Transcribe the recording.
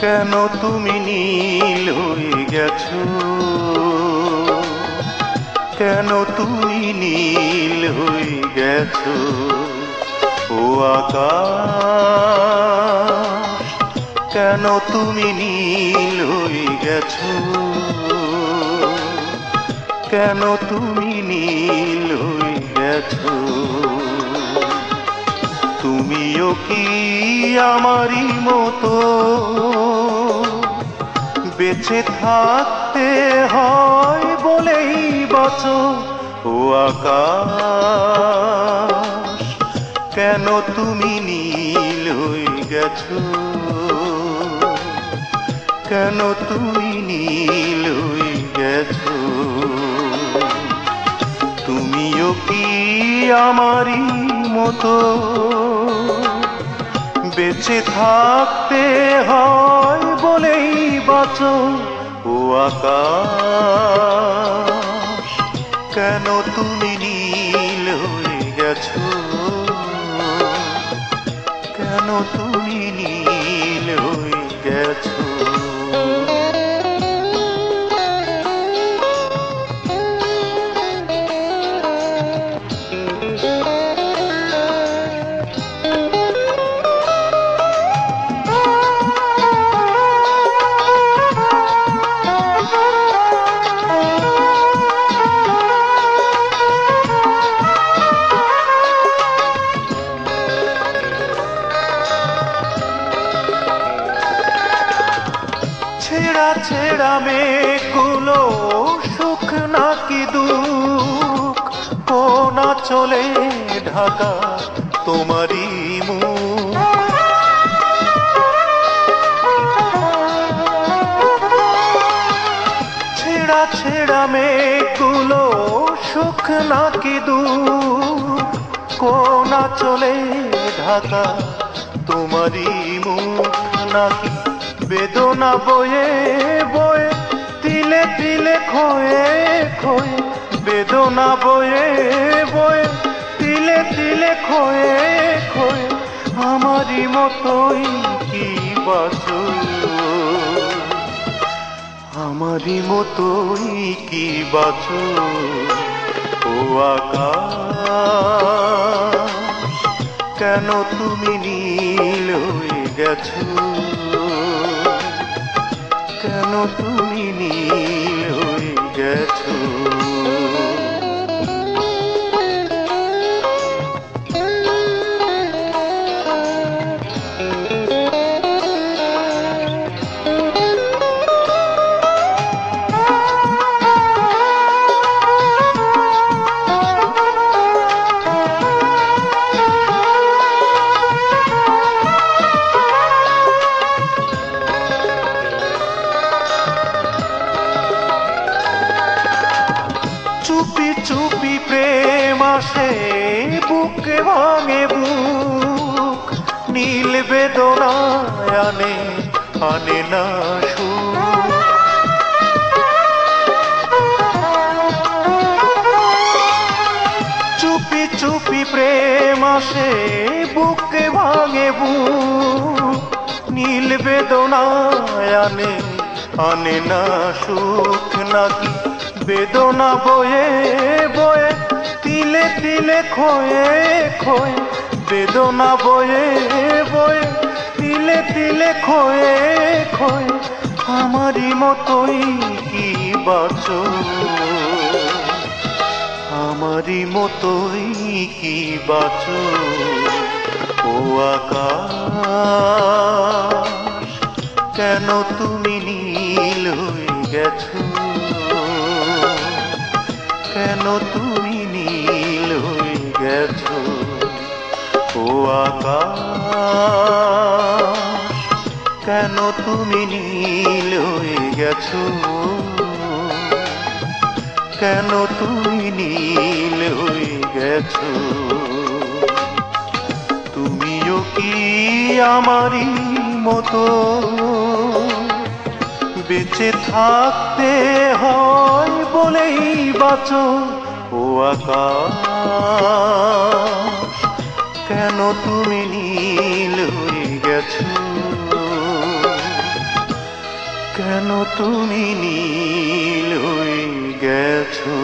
কেন তুমি নীল হয়ে গেছো? কেন তুমি নীল হয়ে গেছো? ও আকাশ, কেন তুমি নীল হয়ে গেছো? কেন তুমি নীল হয়ে গেছো? তুমিও কি আমারই মতো? বেঁচে থাকতে হয় বলেই বাঁচো ও আকাশ। কেন তুমি নীল হয়ে গেছো? কেন তুমি নীল হয়ে গেছো? তুমিও কি আমারই মতো বেঁচে থাকতে হয় বলেই বাঁচো ও আকাশ। কেন তুমি নীল হয়ে গেছো? কেন তুমি নীল হয়ে গেছো? ছেঁড়া ছেঁড়া মেঘগুলো সুখ নাকি দুঃখ? ও না চলে ঢাকা, তোমারই মুখ। ছেঁড়া ছেঁড়া মেঘগুলো সুখ নাকি দুঃখ? কোনা চলে ঢাকা, তোমারই মুখ নাকি বেদনা বয়ে বয়ে, তিলে তিলে খয়ে খয়ে। বেদনা বয়ে বয়ে, তিলে তিলে খয়ে খয়ে। আমারই মতোই কি বাঁচো আমারই মতোই কি বাঁচো ও আকাশ, কেন তুমি নীল হয়ে গেছো? তুমি নীল হয়ে গেছো চুপি প্রেম আসে, বুকে ভাঙে বুক। নীল বেদনায় আনে আনে না চুপি চুপি প্রেম আসে, বুকে ভাঙে বুক। নীল বেদনায় আনে আনে না সুখ নাকি? বেদনা বয়ে বয়ে, তিলে তিলে খয়ে খয়ে। বেদনা বয়ে বয়ে, তিলে তিলে খয়ে খয়ে। আমারই মতোই কি বাঁচো আমারই মতোই কি বাঁচো ও আকাশ, কেন তুমি নীল হয়ে গেছো? কেন তুমি নীল হয়ে গেছ, ও আকাশ। কেন তুমি নীল হয়ে গেছ? কেন তুমি নীল হয়ে গেছ? তুমিও কি আমারই মতো? বেঁচে থাকতে হয় বলেই বাঁচো ও আকাশ। কেন তুমি নীল হয়ে গেছো? কেন তুমি নীল হয়ে গেছো?